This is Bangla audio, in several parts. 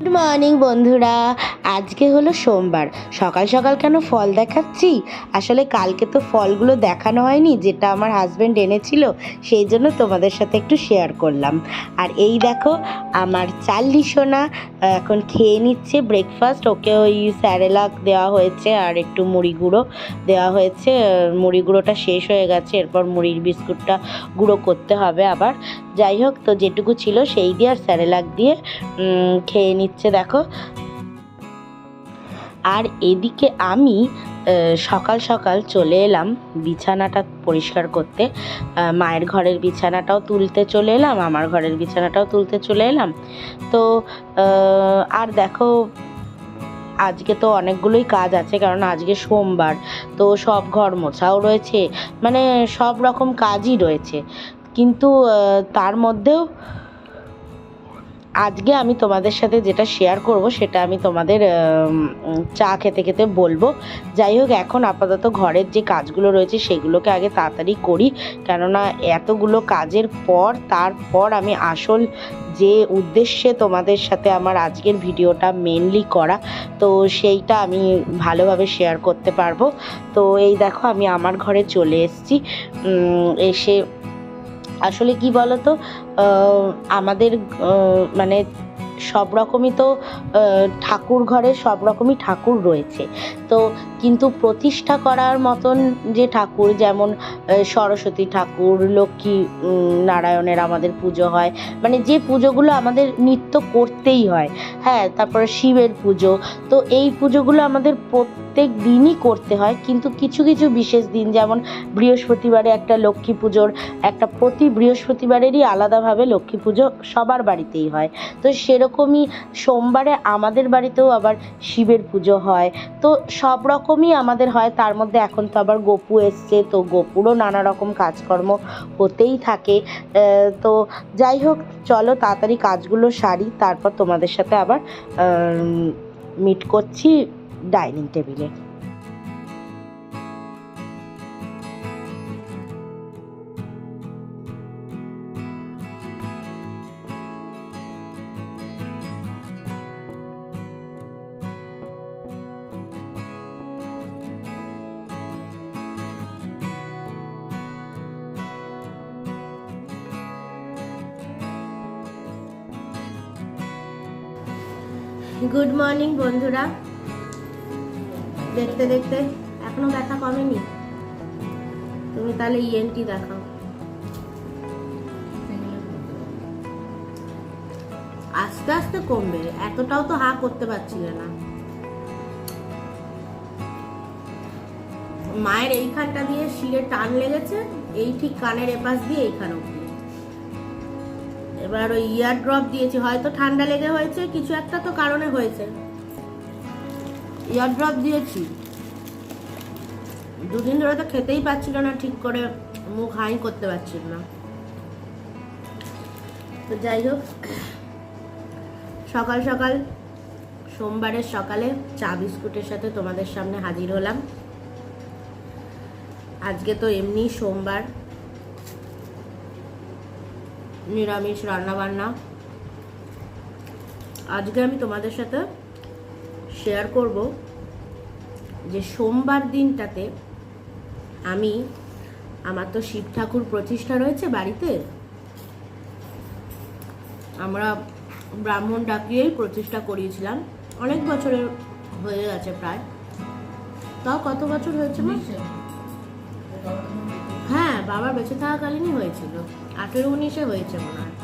গুড মর্নিং বন্ধুরা। আজকে হলো সোমবার। সকাল সকাল কেন ফল দেখাচ্ছি? আসলে কালকে তো ফলগুলো দেখানো হয়নি, যেটা আমার হাজব্যান্ড এনেছিল, সেই জন্য তোমাদের সাথে একটু শেয়ার করলাম। আর এই দেখো, আমার চাল্লি সোনা এখন খেয়ে নিচ্ছে ব্রেকফাস্ট ওকে ওই স্যারেলাক দেওয়া হয়েছে, আর একটু মুড়ি গুঁড়ো দেওয়া হয়েছে। মুড়ি গুঁড়োটা শেষ হয়ে গেছে, এরপর মুড়ির বিস্কুটটা গুঁড়ো করতে হবে আবার। যাই হোক, তো যেটুকু ছিল সেই দিয়ে আর স্যারেলাক দিয়ে খেয়ে দেখো। আর এদিকে আমি সকাল সকাল চলে এলাম বিছানাটা পরিষ্কার করতে। মায়ের ঘরের বিছানাটাও তুলতে চলে এলাম, আমার ঘরের বিছানাটাও তুলতে চলে এলাম। তো আর দেখো, আজকে তো অনেকগুলোই কাজ আছে, কারণ আজকে সোমবার। তো সব ঘর মোছাও রয়েছে মানে সব রকম কাজই রয়েছে। কিন্তু তার মধ্যেও আজকে আমি তোমাদের সাথে যেটা শেয়ার করব, সেটা আমি তোমাদের চা খেতে খেতে বলব। যাই হোক, এখন আপাতত ঘরের যে কাজগুলো রয়েছে, সেগুলোকে আগে তাড়াতাড়ি করি। কেননা এতগুলো কাজের পর, তারপর আমি আসল যে উদ্দেশ্যে তোমাদের সাথে আমার আজকের ভিডিওটা মেনলি করা, তো সেইটা আমি ভালোভাবে শেয়ার করতে পারব। তো এই দেখো, আমি আমার ঘরে চলে এসেছি। এসে আসলে কি বলতো আমাদের মানে সব রকমই তো ঠাকুর ঘরে সব রকমই ঠাকুর রয়েছে। তো কিন্তু প্রতিষ্ঠা করার মতন যে ঠাকুর, যেমন সরস্বতী ঠাকুর, লক্ষ্মী নারায়ণের আমাদের পুজো হয় মানে যে পুজোগুলো আমাদের নিত্য করতেই হয় হ্যাঁ তারপরে শিবের পুজো, তো এই পুজোগুলো আমাদের প্রত্যেক দিনই করতে হয়, কিন্তু কিছু কিছু বিশেষ দিন, যেমন বৃহস্পতিবারে একটা লক্ষ্মী পুজোর, একটা প্রতি বৃহস্পতিবারেরই আলাদাভাবে লক্ষ্মী পুজো সবার বাড়িতেই হয়। তো সেরকমই সোমবারে আমাদের বাড়িতেও আবার শিবের পুজো হয়। তো সব রকমই আমাদের হয়, তার মধ্যে এখন তো আবার গপু এসছে, তো গপুরও নানা রকম কাজকর্ম হতেই থাকে। তো যাই হোক, চলো তাড়াতাড়ি কাজগুলো সারি, তারপর তোমাদের সাথে আবার মিট করছি ডাইনিং টেবিলে গুড মর্নিং বন্ধুরা। দেখতে দেখতে এখনও ব্যথা কমেনি? তুমি তাহলে ইএনটি দেখাও। আস্তে আস্তে কমবে, এতটাও তো হা করতে পারছিলে না। মায়ের এইখানটা দিয়ে শিরে টান লেগেছে, এই ঠিক কানের এপাশ দিয়ে এইখানে অব্দি এবার ওই ইয়ার ড্রপ দিয়েছি, হয়তো ঠান্ডা লেগে হয়েছে, কিছু একটা তো কারণে হয়েছে। ইয়ার ড্রপ দিয়েছি। দুদিন ধরে তো খেতেই পাচ্ছিল না, ঠিক করে মুখ হাই করতে পারছিল না। তো যাই হোক, সকাল সকাল, সোমবারের সকালে চা বিস্কুটের সাথে তোমাদের সামনে হাজির হলাম। আজকে তো এমনি সোমবার নিরামিষ রান্না বান্না আজকে আমি তোমাদের সাথে শেয়ার করব যে সোমবার দিনটাতে আমি আমার তো শিব ঠাকুর প্রতিষ্ঠা রয়েছে বাড়িতে। আমরা ব্রাহ্মণ ডাকিয়েই প্রতিষ্ঠা করিয়েছিলাম। অনেক বছরের হয়ে গেছে প্রায়। তাও কত বছর হয়েছে হ্যাঁ বাবা বেঁচে থাকাকালীনই হয়েছিল। আঠেরো উনিশে হয়েছে মনে হয়।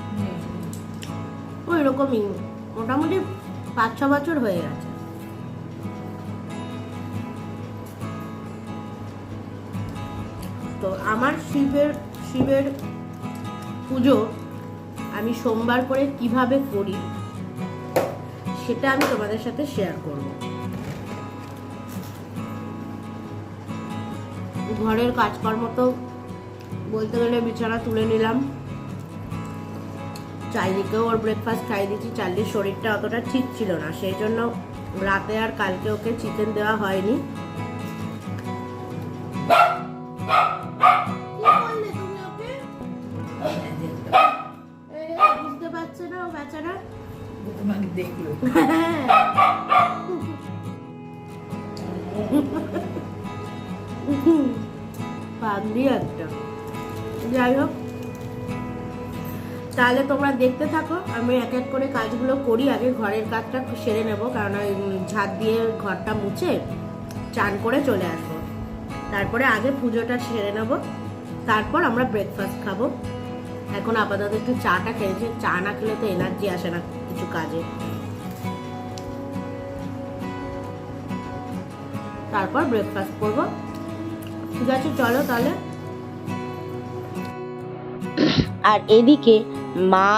ওই রকমই। মোটামুটি পাঁচ ছ বছর হয়ে গেছে। তো আমার শিবের শিবের পুজো আমি সোমবার করে কীভাবে করি সেটা আমি তোমাদের সাথে শেয়ার করব। ঘরের কাজকর্ম তো বলতে গেলে বিছানা তুলে নিলাম। চাইদিকেও ওর ব্রেকফাস্ট খাই দিচ্ছি চার্লির শরীরটা অতটা ঠিক ছিল না সেই জন্য রাতে আর কালকে ওকে চিকেন দেওয়া হয়নি। বুঝতে পারছে না ও বেচারা? তোমাকে দেখল। পাগলি একটা। যাই হোক। তাহলে তোমরা দেখতে থাকো, আমি এক এক করে কাজগুলো করি, আগে ঘরের কাজটা সেরে নেব, কারণ ওই ঝাঁট দিয়ে ঘরটা মুছে চান করে চলে আসব। তারপরে আগে পুজোটা সেরে নেব, তারপর আমরা ব্রেকফাস্ট খাব। এখন আপাতত একটু চাটা খেয়েছি, চা না খেলে তো এনার্জি আসে না কিছু কাজে। তারপর ব্রেকফাস্ট করব। ঠিক আছে, চলো তাহলে। আর এদিকে মা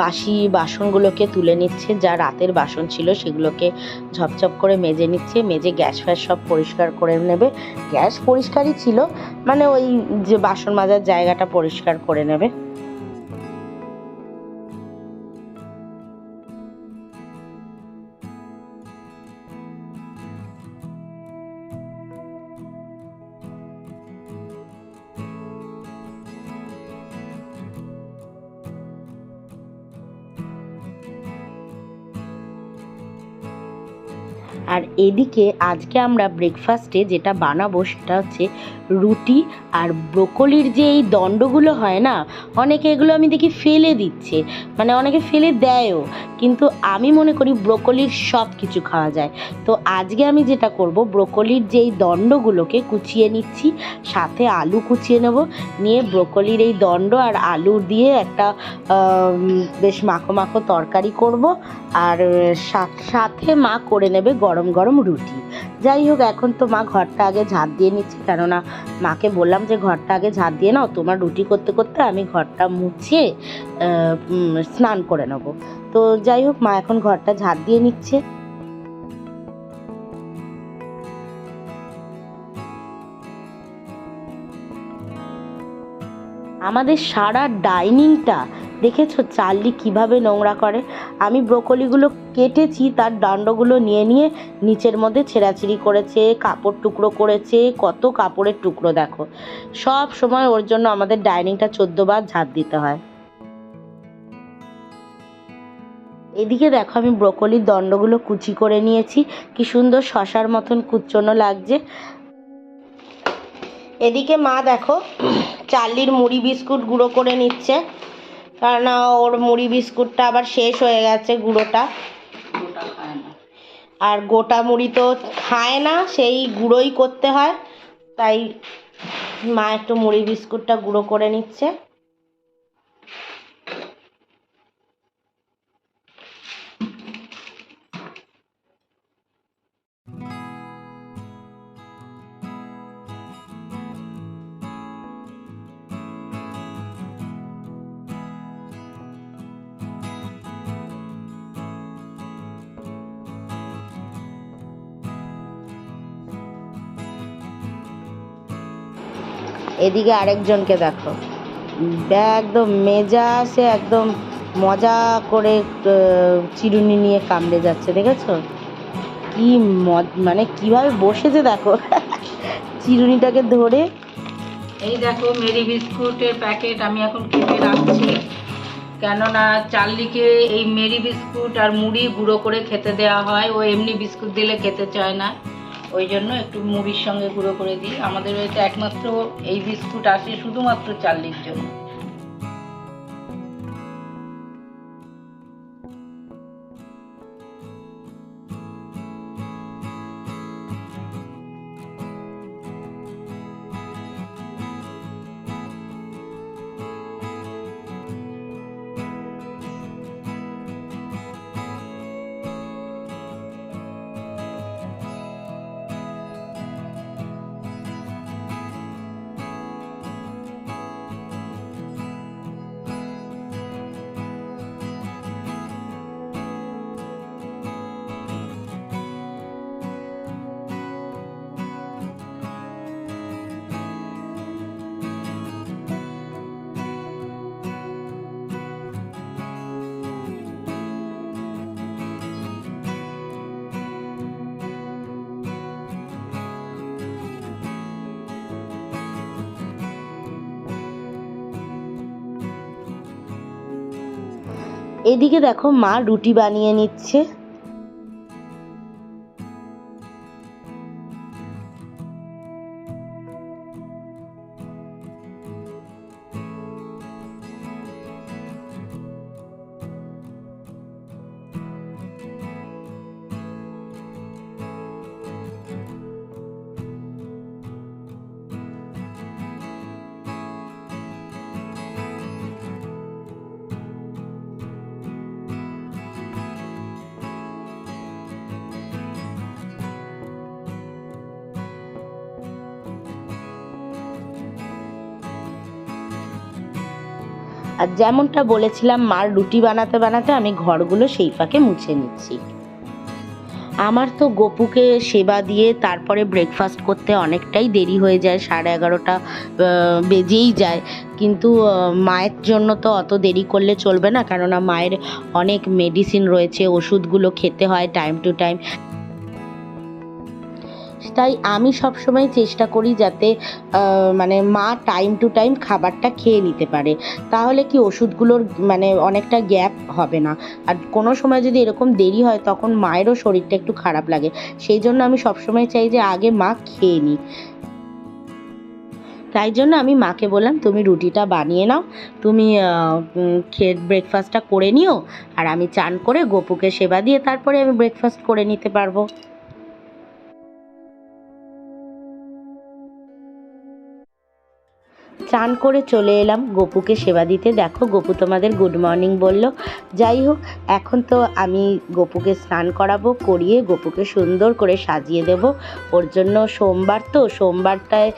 বাসি বাসনগুলোকে তুলে নিচ্ছে, যা রাতের বাসন ছিল সেগুলোকে ঝপঝপ করে মেজে নিচ্ছে, মেজে গ্যাস ফ্যাস সব পরিষ্কার করে নেবে। গ্যাস পরিষ্কারই ছিল মানে ওই যে বাসন মাজার জায়গাটা পরিষ্কার করে নেবে। এদিকে আজকে আমরা ব্রেকফাস্টে যেটা বানাবো সেটা হচ্ছে রুটি আর ব্রোকলির যে এই দণ্ডগুলো হয় না, অনেকে এগুলো আমি দেখি ফেলে দিচ্ছে মানে অনেকে ফেলে দেয়ও, কিন্তু আমি মনে করি ব্রোকলির সব কিছু খাওয়া যায়। তো আজকে আমি যেটা করব ব্রোকলির যেই দণ্ডগুলোকে কুচিয়ে নিচ্ছি, সাথে আলু কুচিয়ে নেব, নিয়ে ব্রোকলির এই দণ্ড আর আলু দিয়ে একটা বেশ মাখো মাখো তরকারি করব, আর সাথে মা করে নেবে গরম গরম রুটি। যাই হোক, এখন তো মা ঘরটা আগে ঝাঁট দিয়ে নিচ্ছে। কেননা মাকে বললাম যে, ঘরটা আগে ঝাঁট দিয়ে নাও, তোমার রুটি করতে করতে আমি ঘরটা মুছিয়ে স্নান করে নেব। তো যাই হোক, মা এখন ঘরটা ঝাঁট দিয়ে নিচ্ছে। আমাদের সারা ডাইনিংটা দেখেছ চার্লি কীভাবে নোংরা করে? আমি ব্রোকলিগুলো কেটেছি, তার দণ্ডগুলো নিয়ে নিয়ে নিচের মধ্যে ছেঁড়াছিড়ি করেছে, কাপড় টুকরো করেছে, কত কাপড়ের টুকরো দেখো। সব সময় ওর জন্য আমাদের ডাইনিংটা চোদ্দ বার ঝাঁট দিতে হয়। এদিকে দেখো আমি ব্রোকলির দণ্ডগুলো কুচি করে নিয়েছি, কি সুন্দর শশার মতন কুচনো লাগছে। এদিকে মা দেখো, চার্লির মুড়ি বিস্কুট গুঁড়ো করে নিচ্ছে। কারণ ওর মুড়ি বিস্কুটটা আবার শেষ হয়ে গেছে গুঁড়োটা। আর গোটা মুড়ি তো খায় না সেই গুঁড়োই করতে হয়। তাই মা একটু মুড়ি বিস্কুটটা গুঁড়ো করে নিচ্ছে। এদিকে আরেকজনকে দেখো। একদম মেজা সে একদম মজা করে চিরুনি নিয়ে কামড়ে যাচ্ছে, দেখেছ? কি মানে কীভাবে বসেছে দেখো। চিরুনিটাকে ধরে। এই দেখো, মেরি বিস্কুটের প্যাকেট আমি এখন কেটে রাখছি। কেননা চার্লিকে এই মেরি বিস্কুট আর মুড়ি গুঁড়ো করে খেতে দেওয়া হয়। ও এমনি বিস্কুট দিলে খেতে চায় না। ওই জন্য একটু মুড়ির সঙ্গে গুঁড়ো করে দিই। আমাদের বাড়িতে একমাত্র এই বিস্কুট আসে শুধুমাত্র চার্লির জন্য এদিকে দেখো মা রুটি বানিয়ে নিচ্ছে। আর যেমনটা বলেছিলাম, মার রুটি বানাতে বানাতে আমি ঘরগুলো সেই ফাঁকে মুছে নিচ্ছি। আমার তো গপুকে সেবা দিয়ে তারপরে ব্রেকফাস্ট করতে অনেকটাই দেরি হয়ে যায়, সাড়ে এগারোটা বেজেই যায়। কিন্তু মায়ের জন্য তো অত দেরি করলে চলবে না, কেননা মায়ের অনেক মেডিসিন রয়েছে, ওষুধগুলো খেতে হয় টাইম টু টাইম তাই আমি সবসময় চেষ্টা করি যাতে মানে মা টাইম টু টাইম খাবারটা খেয়ে নিতে পারে। তাহলে কি ওষুধগুলোর মানে অনেকটা গ্যাপ হবে না। আর কোনো সময় যদি এরকম দেরি হয়, তখন মায়েরও শরীরটা একটু খারাপ লাগে। সেই জন্য আমি সবসময় চাই যে আগে মা খেয়ে নিই তাই জন্য আমি মাকে বললাম, তুমি রুটিটা বানিয়ে নাও। তুমি খেয়ে ব্রেকফাস্টটা করে নিও। আর আমি চান করে গোপুকে সেবা দিয়ে তারপরে আমি ব্রেকফাস্ট করে নিতে পারব। চান করে চলে এলাম। গপুকে সেবা দিতে। দেখো, গপু তোমাদের গুড মর্নিং বলল। যাই হোক, এখন তো আমি গপুকে স্নান করাবো, করিয়ে গপুকে সুন্দর করে সাজিয়ে দেব। ওর জন্য সোমবার তো, সোমবারটায়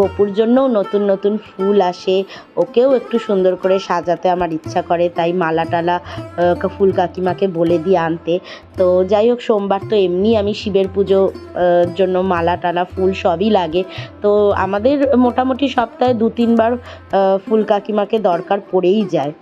গপুর জন্যও নতুন নতুন ফুল আসে। ওকেও একটু সুন্দর করে সাজাতে আমার ইচ্ছা করে, তাই মালা টালা ফুল কাকিমাকে বলে দিয়ে আনতে। তো যাই হোক, সোমবার তো এমনি আমি শিবের পুজো জন্য মালা টালা, ফুল সবই লাগে। তো আমাদের মোটামুটি সপ্তাহে দু তিনবার ফুল কাকিমাকে দরকার পড়েই যায়।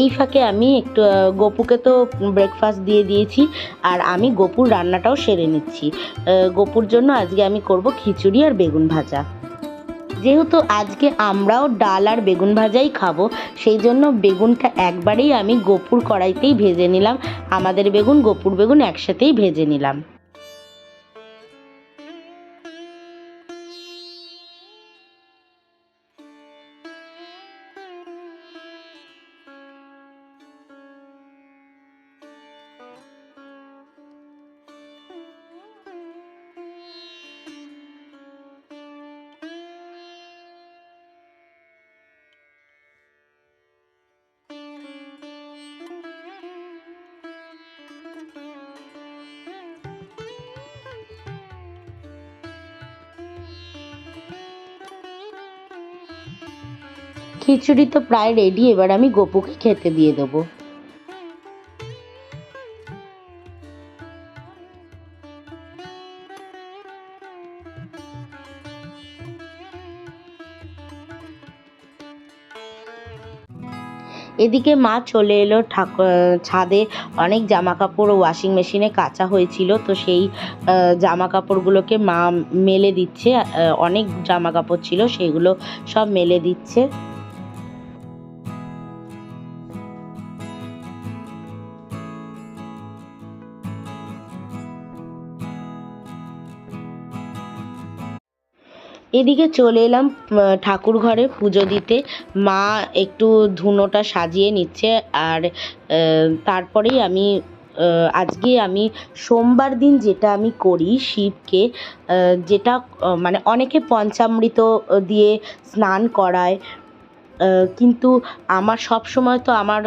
এই ফাঁকে আমি একটু গপুকে তো ব্রেকফাস্ট দিয়ে দিয়েছি আর আমি গপুর রান্নাটাও সেরে নিচ্ছি। গপুর জন্য আজকে আমি করব খিচুড়ি আর বেগুন ভাজা। যেহেতু আজকে আমরাও ডাল আর বেগুন ভাজাই খাব, সেই জন্য বেগুনটা একবারেই আমি গপুর কড়াইতেই ভেজে নিলাম। আমাদের বেগুন, গপুর বেগুন একসাথেই ভেজে নিলাম। খিচুড়ি তো প্রায় রেডি এবার আমি গোপুকে খেতে দিয়ে দেবো। এদিকে মা চলে এলো ঠাকুর ছাদে। অনেক জামা কাপড় ওয়াশিং মেশিনে কাচা হয়েছিল, তো সেই জামা কাপড়গুলোকে মা মেলে দিচ্ছে। অনেক জামা কাপড় ছিল, সেগুলো সব মেলে দিচ্ছে। এদিকে চলে এলাম ঠাকুর ঘরে পুজো দিতে। মা একটু ধুনোটা সাজিয়ে নিচ্ছে আর তারপরেই আমি আজকে আমি সোমবার দিন যেটা আমি করি শিবকে যেটা মানে অনেকে পঞ্চামৃত দিয়ে স্নান করায়। কিন্তু আমার সব সময় তো আমার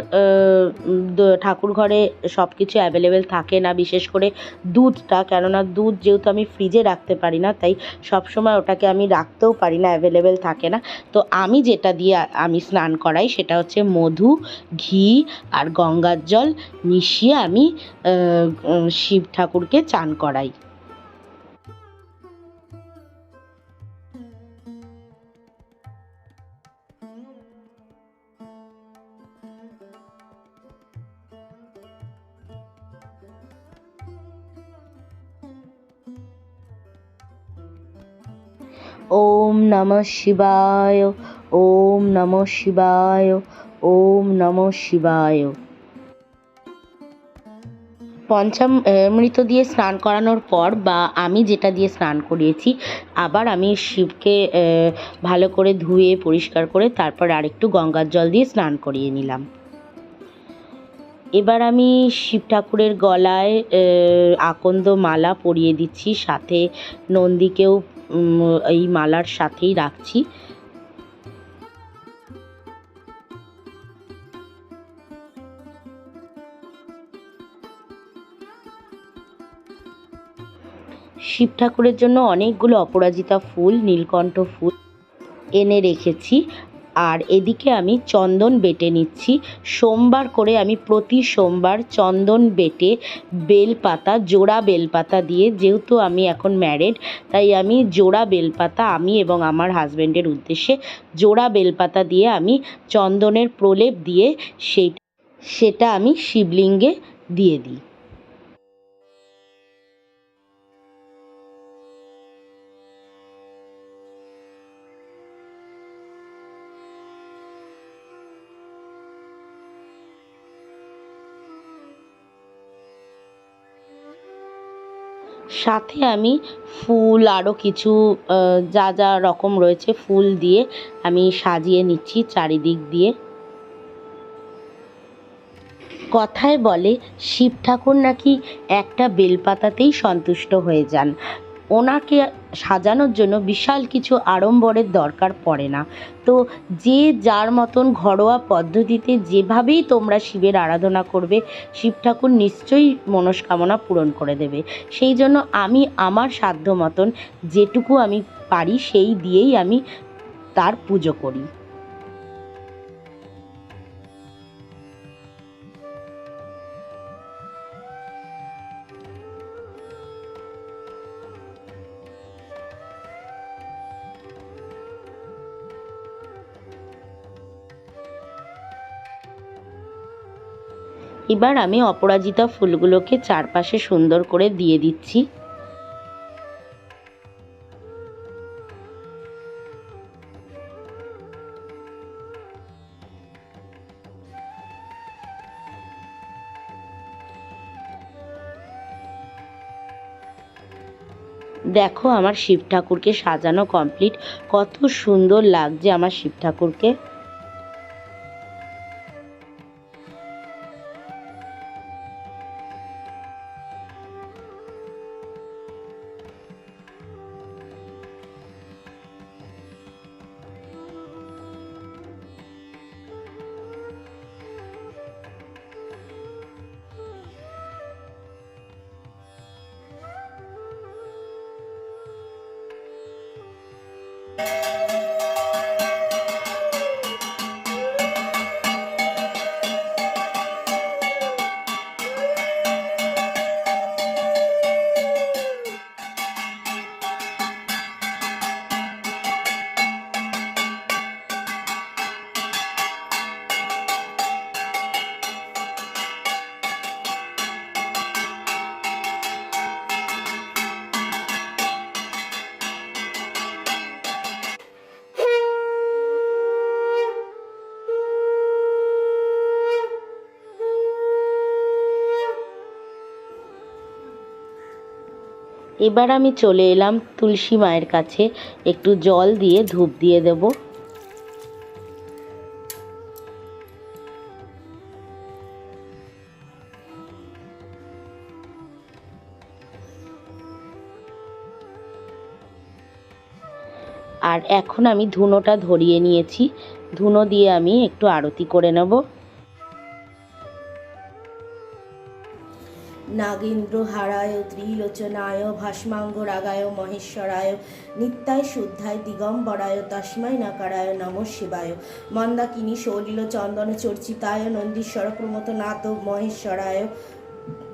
ঠাকুর ঘরে সব কিছু অ্যাভেলেবেল থাকে না, বিশেষ করে দুধটা। কেননা দুধ যেহেতু আমি ফ্রিজে রাখতে পারি না, তাই সব সময় ওটাকে আমি রাখতেও পারি না অ্যাভেলেবেল থাকে না। তো আমি যেটা দিয়ে আমি স্নান করাই সেটা হচ্ছে মধু, ঘি আর গঙ্গার জল মিশিয়ে আমি শিব ঠাকুরকে চান করাই। নমঃ শিবায়, ওম নমঃ শিবায়, ওম নমঃ শিবায়। পঞ্চামৃত দিয়ে স্নান করানোর পর বা আমি যেটা দিয়ে স্নান করিয়েছি, আবার আমি শিবকে ভালো করে ধুয়ে, পরিষ্কার করে তারপর আরেকটু গঙ্গার জল দিয়ে স্নান করিয়ে নিলাম। এবার আমি শিব ঠাকুরের গলায় আকন্দ মালা পরিয়ে দিচ্ছি, সাথে নন্দীকেও এই মালার সাথেই রাখছি। শিব ঠাকুরের জন্য অনেকগুলো অপরাজিতা ফুল নীলকণ্ঠ ফুল এনে রেখেছি। আর এদিকে আমি চন্দন বেটে নিচ্ছি। সোমবার করে আমি প্রতি সোমবার চন্দন বেটে বেলপাতা, জোড়া বেলপাতা দিয়ে, যেহেতু আমি এখন ম্যারেড তাই আমি জোড়া বেলপাতা আমি এবং আমার হাজব্যান্ডের উদ্দেশ্যে জোড়া বেলপাতা দিয়ে আমি চন্দনের প্রলেপ দিয়ে সেই, সেটা আমি শিবলিঙ্গে দিয়ে দিই। সাথে আমি ফুল আরও কিছু যা যা রকম রয়েছে ফুল দিয়ে আমি সাজিয়ে নিচ্ছি চারিদিক দিয়ে। কথায় বলে, শিব ঠাকুর নাকি একটা বেলপাতাতেই সন্তুষ্ট হয়ে যান। ওনাকে সাজানোর জন্য বিশাল কিছু আড়ম্বরের দরকার পড়ে না। তো যে যার মতন ঘরোয়া পদ্ধতিতে যেভাবেই তোমরা শিবের আরাধনা করবে, শিব ঠাকুর নিশ্চয়ই মনস্কামনা পূরণ করে দেবে। সেই জন্য আমি আমার সাধ্য মতন যেটুকু আমি পারি, সেই দিয়েই আমি তার পুজো করি। এবার আমি অপরাজিতা ফুলগুলোকে চারপাশে সুন্দর করে দিয়ে দিচ্ছি। দেখো আমার শিব ঠাকুরকে সাজানো কমপ্লিট কত সুন্দর লাগছে আমার শিব ঠাকুরকে। এবার আমি চলে এলাম তুলসী মায়ের কাছে। একটু জল দিয়ে ধূপ দিয়ে দেব। আর এখন আমি ধুনোটা ধরিয়ে নিয়েছি। ধুনো দিয়ে আমি একটু আরতি করে নেব। নাগেন্দ্র হারায়, ত্রিলোচনায় ভাস্মাঙ্গ রাগায় মহেশ্বরায়, নিত্যায় শুদ্ধায়, দিগম্বরায় তস্মাই নাকারায়, নম শিবায়। মন্দাকিনী সলিল চন্দন, চর্চিতায়, নন্দীশ্বর প্রমত নাথ মহেশ্বরায়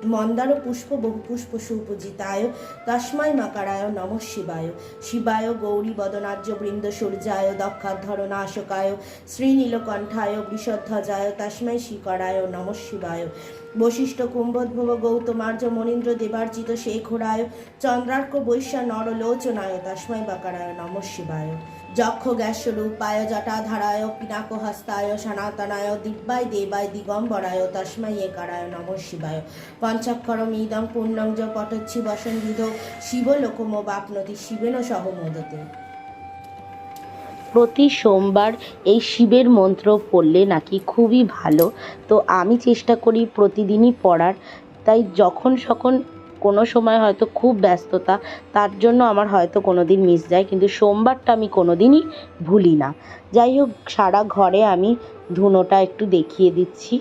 মন্দার পুষ্প বহু পুষ্প সুপূজিতায় তস্মাই মাকারায় নম শিবায়। শিবায়, গৌরী বদনার্য বৃন্দ সূর্যায় দক্ষাধর নাশকায়, শ্রীনীলকণ্ঠায়, বৃষধ্বজায় তস্মাই শিকরায় নম শিবায়। বশিষ্ঠ কুম্ভোদ্ভব গৌতমার্য মনীন্দ্র দেবার্জিত শেখরায়, চন্দ্রার্ক বৈশ্যা নরলোচনায় তস্মাই বাকারায় নম শিবায়। যক্ষ গ্যাসরূপায় জটাধারায় পিনাক হস্তায় সনাতনায় দিব্যায় দেবায় দিগম্বরায় তস্মাই একারায় নম শিবায়। পঞ্চাক্ষরম ইদং পূর্ণং য পটচ্ছি বসন্বিধ শিবলোকম বাপনতি শিবেন সহ মোদতে। প্রতি সোমবার এই শিবের মন্ত্র পড়লে নাকি খুবই ভালো। তো আমি চেষ্টা করি প্রতিদিনই পড়ার। তাই যখন সখন কোনো সময় হয়তো খুব ব্যস্ততা, তার জন্য আমার হয়তো কোনো দিন মিস যায়। কিন্তু সোমবারটা আমি কোনো দিনই ভুলি না। যাই হোক, সারা ঘরে আমি ধুনোটা একটু দেখিয়ে দিচ্ছি।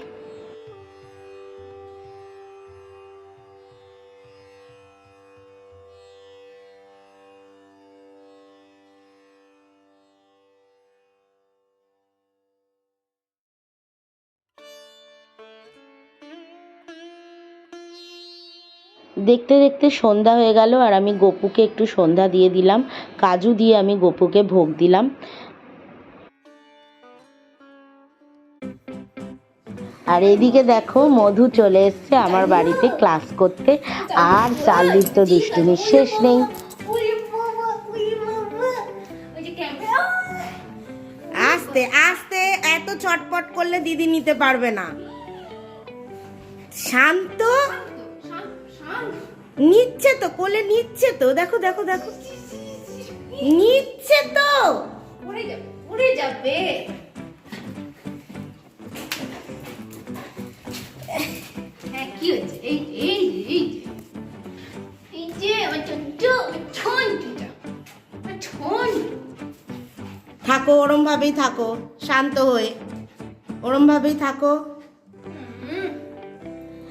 দেখতে দেখতে সন্ধ্যা হয়ে গেল আর আমি গপুকে একটু সন্ধ্যা দিয়ে দিলাম। কাজু দিয়ে আমি গপুকে ভোগ দিলাম। আর এদিকে দেখো, মধু চলে এসছে আমার বাড়িতে ক্লাস করতে। আর চার্লির তো দুষ্টুমির শেষ নেই। আস্তে আস্তে, এত চটপট করলে দিদি নিতে পারবে না। শান্ত নিচ্ছে তো কোলে নিচ্ছে তো দেখো দেখো দেখো। নিচ্ছে তো। উড়ে যাবে উড়ে যাবে। হ্যাঁ কি এই এই এই এই যে আমার চন্টু আমার ছন্টুটা থাকো ওরম ভাবেই থাকো শান্ত হয়ে। ওরম ভাবেই থাকো।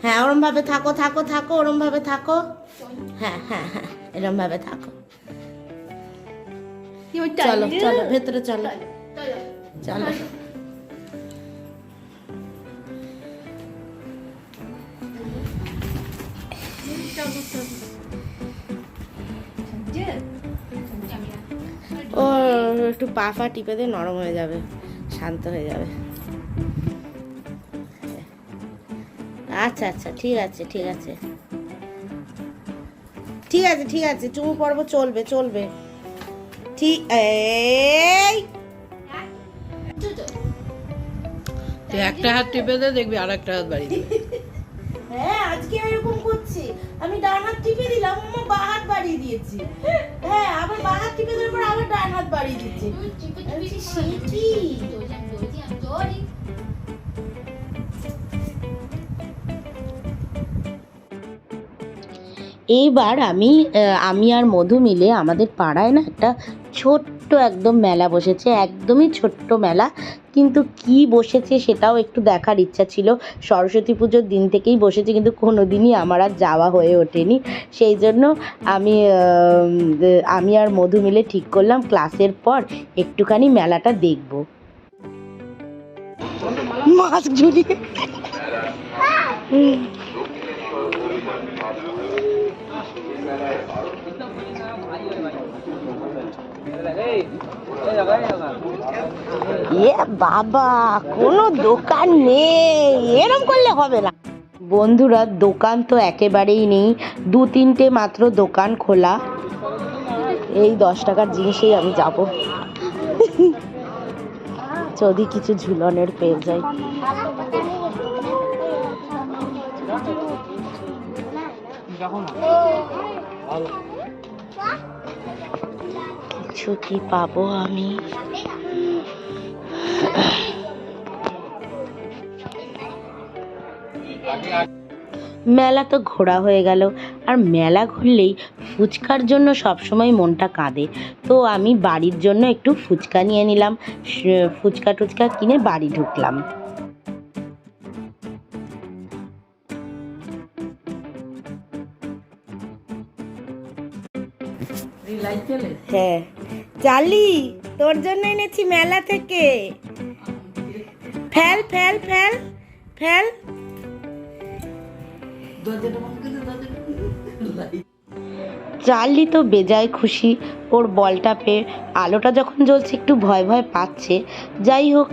হ্যাঁ ওরম ভাবে থাকো থাকো থাকো ওরম ভাবে থাকো। হ্যাঁ হ্যাঁ হ্যাঁ এরম ভাবে থাকো চলো চলো ভেতরে চলো। চলো ও একটু পা ফা টিপে দিয়ে নরম হয়ে যাবে শান্ত হয়ে যাবে। আচ্ছা আচ্ছা ঠিক আছে ঠিক আছে ঠিক আছে ঠিক আছে চুমু পর্ব চলবে চলবে ঠিক এই তুই একটা হাত টিপে দে দেখবি আর একটা হাত বাড়ি দেবে হ্যাঁ আজকে এরকম করছি আমি ডান হাত টিপে দিলাম আমার বা হাত বাড়িয়ে দিয়েছি হ্যাঁ আবার বা হাত টিপে দেওয়ার পর আবার ডান হাত বাড়িয়ে দিচ্ছি এইবার আমি আমি আর মধু মিলে আমাদের পাড়ায় না একটা ছোট্ট একদম মেলা বসেছে, একদমই ছোট্ট মেলা। কিন্তু কি বসেছে সেটাও একটু দেখার ইচ্ছা ছিল। সরস্বতী পুজোর দিন থেকেই বসেছে, কিন্তু কোনো দিনই আমার আর যাওয়া হয়ে ওঠেনি। সেই জন্য আমি আমি আর মধু মিলে ঠিক করলাম, ক্লাসের পর একটুখানি মেলাটা দেখব। মাছ ঝুলিয়ে এ বাবা কোনো দোকান নেই। এরম করলে হবে না। বন্ধুরা দোকান তো একেবারেই নেই। দু তিনটে মাত্র দোকান খোলা। এই দশ টাকার জিনিসেই আমি যাব। যদি কিছু ঝুলনের পেয়ে যাই। কিছু কি পাবো আমি? মেলা তো ঘোরা হয়ে গেল। আর মেলা ঘুরলেই ফুচকার জন্য সবসময় মনটা কাঁদে। তো আমি বাড়ির জন্য একটু ফুচকা নিয়ে নিলাম। ফুচকা টুচকা কিনে বাড়ি ঢুকলাম। হ্যাঁ। চালি তোর জন্য এনেছি মেলা থেকে। Fail fail fail fail. Charlie তো বেজায় খুশি, ওর বলটা পেয়ে আলোটা যখন জ্বলছে, একটু ভয় ভয় পাচ্ছে। যাই হোক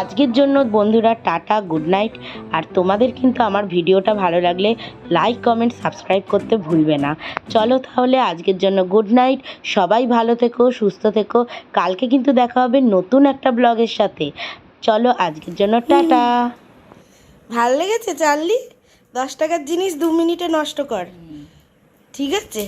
আজকের জন্য বন্ধুরা টাটা গুড নাইট আর তোমাদের কিন্তু আমার ভিডিওটা ভালো লাগলে লাইক কমেন্ট সাবস্ক্রাইব করতে ভুলবে না। চলো তাহলে আজকের জন্য গুড নাইট সবাই ভালো থেকো সুস্থ থেকো। কালকে কিন্তু দেখা হবে নতুন একটা ব্লগের সাথে। চলো আজকের জন্য টাটা। ভালো লেগেছে চার্লি দশ টাকার জিনিস দু মিনিটে নষ্ট কর। ঠিক আছে?